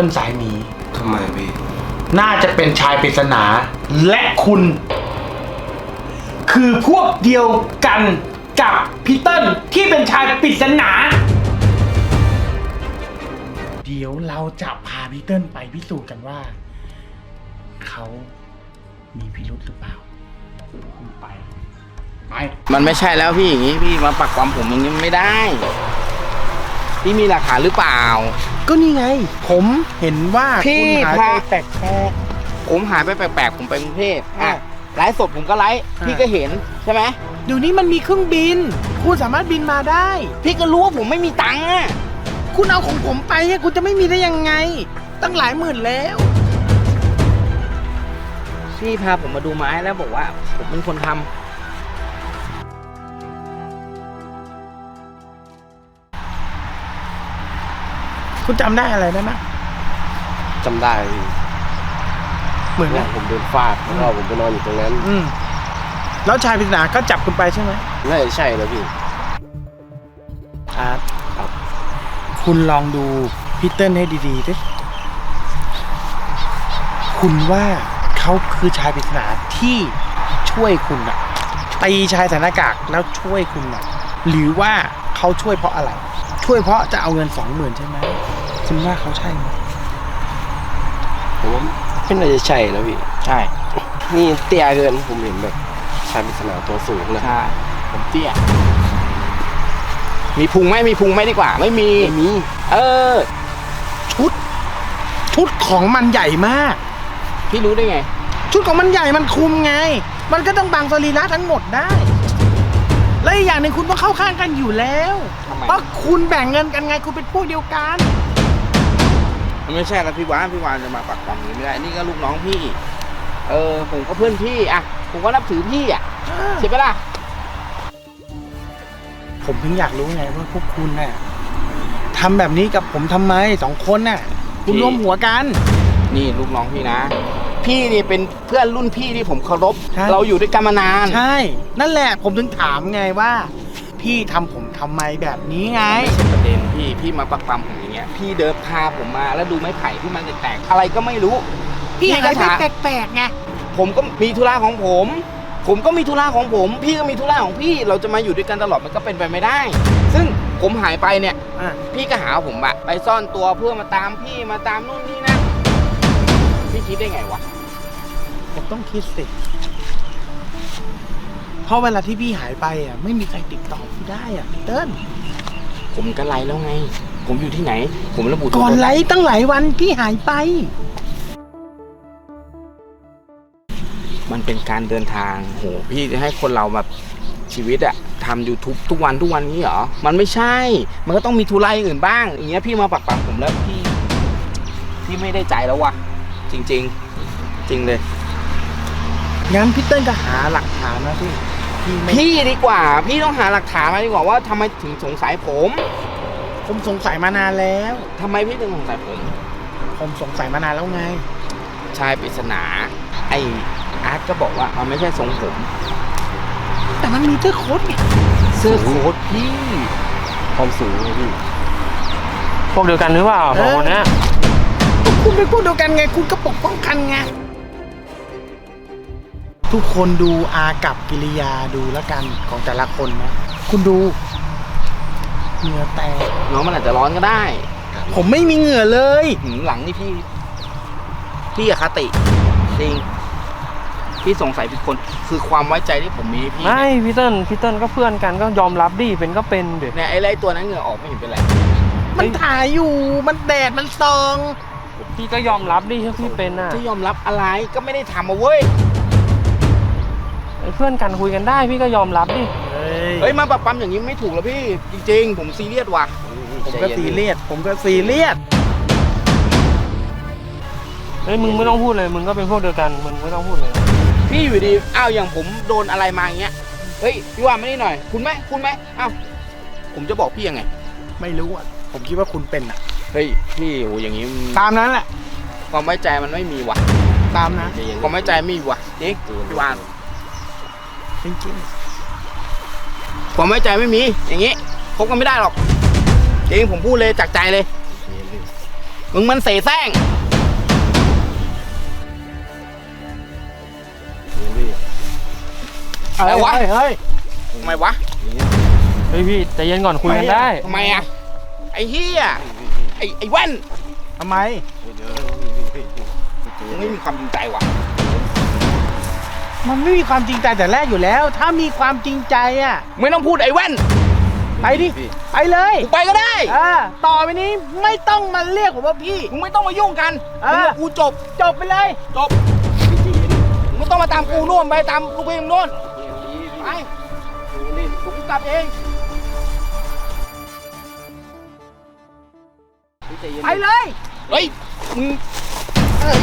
ติ้ลสายหนีทำไมพี่ น่าจะเป็นชายปริศนา และคุณ คือพวกเดียวกันกับพีเติ้ลที่เป็นชายปริศนา เดี๋ยวเราจะพาพีเติ้ลไปพิสูจน์กันว่า เขามีพิรุธหรือเปล่าไป ไป มันไม่ใช่แล้วพี่อย่างนี้พี่มาปักความผมอย่างนี้ไม่ได้ พี่มีหลักฐานหรือเปล่า ก็นี่ไง ผมเห็นว่าพี่คุณหายพา ไปแปลกผมหายไปแปลกๆผมไปกรุงเทพอะไลฟ์สดผมก็ไลฟ์อะ พี่ก็เห็นใช่ไหมๆเดี๋ยวนี้มันมีเครื่องบิน คุณสามารถบินมาได้ พี่ก็รู้ว่าผมไม่มีตังค์อะคุณเอาของผมไปอะคุณจะไม่มีได้ยังไง ตั้งหลายหมื่นแล้ว พี่พาผมมาดูไม้แล้วบอกว่า ผมเป็นคนทำ คุณจำได้อะไรได้ไหมจำได้พี่เหมือนเนี่กัยนผมโดนฟาดแล้วก็ผมไปนอนอยู่ตรงนั้นอืมแล้วชายปริศนาก็จับคุณไปใช่ไหมน่าจะใช่นะพี่ อาร์ตครับ คุณลองดูพีเติ้ลให้ดีๆดิคุณว่าเขาคือชายปริศนาที่ช่วยคุณอะตีชายใส่หน้ากากแล้วช่วยคุณอะหรือว่าเขาช่วยเพราะอะไร ช่วยเพราะจะเอาเงินสองหมื่นใช่ไหม คุณว่าเขาใช่ไหมผมว่าไม่น่าจะใช่นะพี่ ใช่ นี่เตี้ยเกินผมเห็นแบบชายปริศนาตัวสูงนะใช่ ผมเตี้ย มีพุงไหมมีพุงไหมดีกว่า ไม่มี ไม่มี เออ ชุด ชุดของมันใหญ่มาก พี่รู้ได้ไง ชุดของมันใหญ่มันคุมไง มันก็ต้องบังสรีระทั้งหมดได้ และอีกอย่างหนึ่งคุณต้องเข้าข้างกันอยู่แล้ว ทำไม เพราะคุณแบ่งเงินกันไงคุณเป็นพวกเดียวกัน มันไม่ใช่แล้วพี่วานพี่วานจะมาปักความนี้ไม่ได้นี่ก็ลูกน้องพี่ เออผมก็เพื่อนพี่อะผมก็นับถือพี่อะใช่ปะล่ะผมถึงอยากรู้ไงว่าพวกคุณน่ะทำแบบนี้กับผมทำไมสองคนน่ะ คุณพี่ร่วมหัวกัน นี่ลูกน้องพี่นะ พี่นี่เป็นเพื่อนรุ่นพี่ที่ผมเคารพ ใช่ เราอยู่ด้วยกันมานาน ใช่ นั่นแหละผมถึงถามไงว่า พี่ทำผม ทำไมแบบนี้ไง ไม่ใช่ประเด็นพี่ พี่มาปักปั๊มผมอย่างเงี้ย พี่เดินพาผมมาแล้วดูไม้ไผ่ที่มันแตกๆอะไรก็ไม่รู้ พี่หายก็ไปถามแปลกๆไงผมก็มีธุระของผม ผมก็มีธุระของผม พี่ก็มีธุระของพี่ เราจะมาอยู่ด้วยกันตลอดมันก็เป็นไปไม่ได้ ซึ่งผมหายไปเนี่ย อะพี่ก็หาว่าผมอะไปซ่อนตัวเพื่อมาตามพี่มาตามนู่นนี่นั่นพี่คิดได้ไงวะ ผมต้องคิดสิเพ ราะเวลาที่พี่หายไปอะไม่มีใครติดต่อพี่ได้อะพี่เติ้ลผมก็ไลน์แล้วไง ผมอยู่ที่ไหน ผมระบุตัวก่อนตนไลฟ์ตั้งหลายวันพี่หายไป มันเป็นการเดินทางโหพี่จะให้คนเราแบบชีวิตอะทำ YouTube ทุกวันทุกวันนี้เหรอ มันไม่ใช่ มันก็ต้องมีธุระอย่างอื่นบ้าง อย่างเงี้ยพี่มาปักปักผมแล้วพี่ พี่ไม่ได้ใจแล้ววะจริง ๆ จริงเลย งั้นพี่เติ้ลก็หาหลักฐานนะพี่ พี่ไม่พี่ดีกว่า พี่ต้องหาหลักฐานมาดีกว่าว่าทำไมถึงสงสัยผมผมสงสัยมานานแล้ว ทำไมพี่ถึงสงสัยผม ผมสงสัยมานานแล้วไง ชายปริศนา ไออาร์ตก็บอกว่ามันไม่ใช่ทรงผม แต่มันมีเสื้อโค้ทไงเสื้อโค้ทพี่ความสูงนะพี่ พวกเดียวกันหรือเปล่าสองคนเนี้ยก็คุณเป็นพวกเดียวกันไงคุณก็ปกป้องกันไง ทุกคนดูอากับกิริยาดูแล้วกันของแต่ละคนนะ คุณดูเหงื่อแตกน้องมันอาจจะร้อนก็ได้ผมไม่มีเหงื่อเลยหืมหลังนี่พี่ พี่อคติจริงพี่สงสัยผิดคน คือความไว้ใจที่ผมมีให้พี่ไม่พี่เติ้ลพี่เติ้ลก็เพื่อนกันก็ยอมรับดิเป็นก็เป็นเด็เนี่ยไอ้ไรตัวนั้นเหงื่อออกไม่เห็นเป็นไรมันถ่ายอยู่มันแดดมันซอง พี่ก็ยอมรับดิถ้าพี่เป็นอะที่ยอมรับอะไรก็ไม่ได้ทำมาเว้ย ไอ้เพื่อนกันคุยกันได้พี่ก็ยอมรับดิเฮ้ยเฮ้ยมาปรับปั๊มอย่างนี้ไม่ถูกแล้วพี่ จริง ๆ ผมซีเรียสว่ะผมก็ซีเรียสผมก็ซีเรียสเฮ้ยมึงไม่ต้องพูดเลยมึงก็เป็นพวกเดียวกันมึงไม่ต้องพูดเลยพี่อยู่ดีอ้าวอย่างผมโดนอะไรมาอย่างเงี้ยเฮ้ยพี่ว่ามานี่หน่อย คุณไหมคุณไหมอ้าวผมจะบอกพี่ยังไง ไม่รู้อะผมคิดว่าคุณเป็นอะเฮ้ยพี่โหอย่างนี้มันตามนั้นแหละความไว้ใจมันไม่มีว่ะตามนะความไว้ใจไม่มีว่ะจริงพี่วาน จริงความไว้ใจไม่มี อย่างงี้คบกันไม่ได้หรอกจริงผมพูดเลยจากใจเลย มึงมันเสแสร้งอะไรวะเฮ้ยทำไมวะเฮ้ยพี่ใจเย็นก่อนคุยกันได้ทำไมอะไอ้เฮียไอ้ไอ้แว่นทำไมมึงไม่มีความจริงใจวะ มันไม่มีความจริงใจแต่แรกอยู่แล้ว ถ้ามีความจริงใจอะ ไม่ต้องพูดไอ้แว่นไปดิ ไปเลยกูไปก็ได้อ่าต่อไปนี้ไม่ต้องมาเรียกผมว่าพี่ มึงไม่ต้องมายุ่งกันเออ มึงกับกูจบจบไปเลย จบมึงไม่ต้องมาตามกูนู่นไปตามลูกพี่มึงนู่นไปกูกลับเองไปเลยเฮ้ยมึงเอ้ย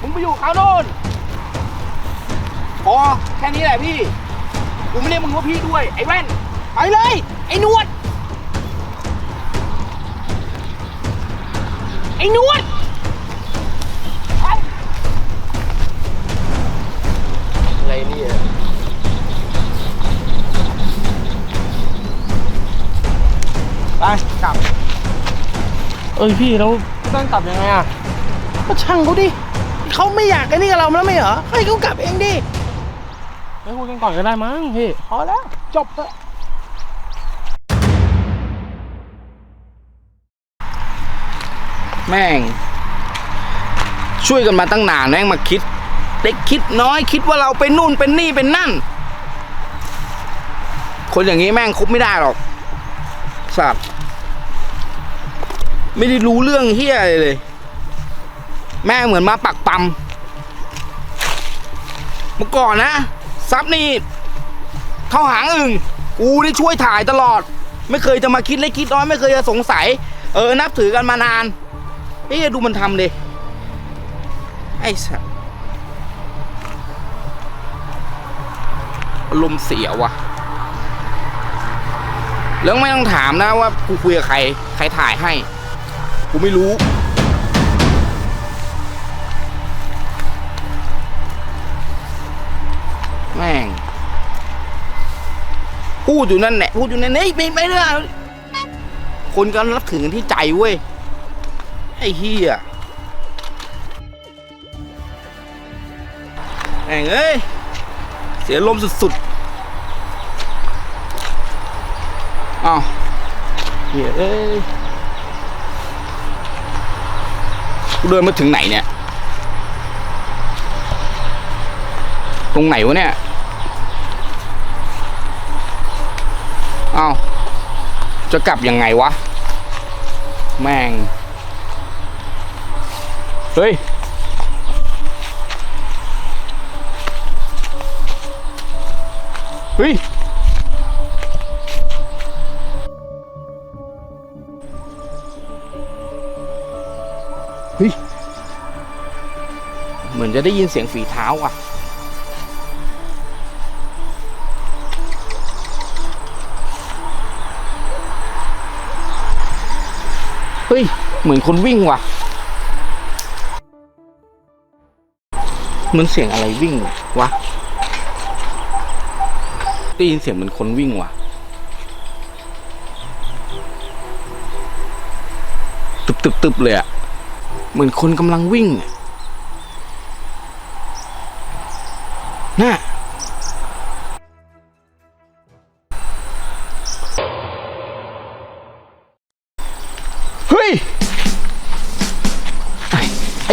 มึงไปอยู่กับเขาโน่น พอแค่นี้แหละพี่ กูไม่เรียกมึงว่าพี่ด้วย ไอ้แว่น ไปเลย ไอ้นวด ไอ้นวดอะไรเนี่ยไปกลับ เอ้ยพี่แล้วต้องกลับยังไงอะก็ช่างเขาดิเขาไม่อยากไอ้นี่กับเราแล้วไม่เหรอให้เขากลับเองดิ ไม่คุยกันก่อนก็ได้มั้งพี่พอแล้ว จบเถอะแม่ง ช่วยกันมาตั้งนานแม่งมาคิด เด็กคิดน้อยคิดว่าเราเป็นนู่นเป็นนี่เป็นนั่น คนอย่างนี้แม่งคบไม่ได้หรอกสัตว์ไม่ได้รู้เรื่องเฮียอะไรเลย แม่งเหมือนมาปักปั๊มเมื่อก่อนนะ ซับนี่เข้าหางอึ่งกูได้ช่วยถ่ายตลอด ไม่เคยจะมาคิดเล็กคิดน้อยไม่เคยจะสงสัย เออนับถือกันมานานเฮ้ดูมันทำเดิไอ้สัสอารมเสียว่ะแล้วไม่ต้องถามนะว่ากูคุยกับใคร ใครถ่ายให้ กูไม่รู้ แม่งพูดอยู่นั่นแหละพูดอยู่นั่นเฮ้ยไม่ไม่ได้คนก็รับถือกันที่ใจเว้ย ไอ้เฮียแม่งเอ้ย เสียลมสุดๆอ้าวเฮียเอ้ยกูเดินมาถึงไหนเนี่ย ตรงไหนวะเนี่ย เอ้าจะกลับยังไงวะ แม่ง เฮ้ย เฮ้ย เฮ้ย เหมือนจะได้ยินเสียงฝีเท้าอะ ฮ้ย เหมือนคนวิ่งว่ะ เหมือนเสียงอะไรวิ่งวะได้ยินเสียงเหมือนคนวิ่งว่ะตึบตึบตึบเลยอะเหมือนคนกำลังวิ่งน่ะ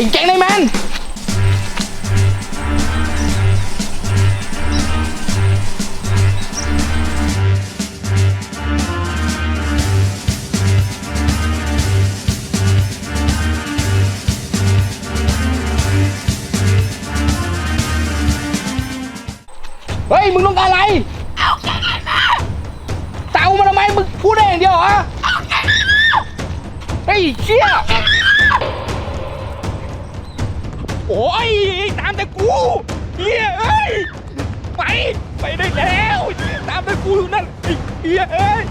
อ้ไอ้แก๊งในแมนเฮ้ย มึงต้องการอะไร เอาแกงมาเตามาทำไมมึงพูดได้อย่างเดียวเหรอ เอาแกงเฮ้ยเชี่ย โอ้ยตามแต่กูเฮียเอ้ยไปไปได้แล้วตามแต่กูอยู่นั่นไอ้เฮียเอ้ย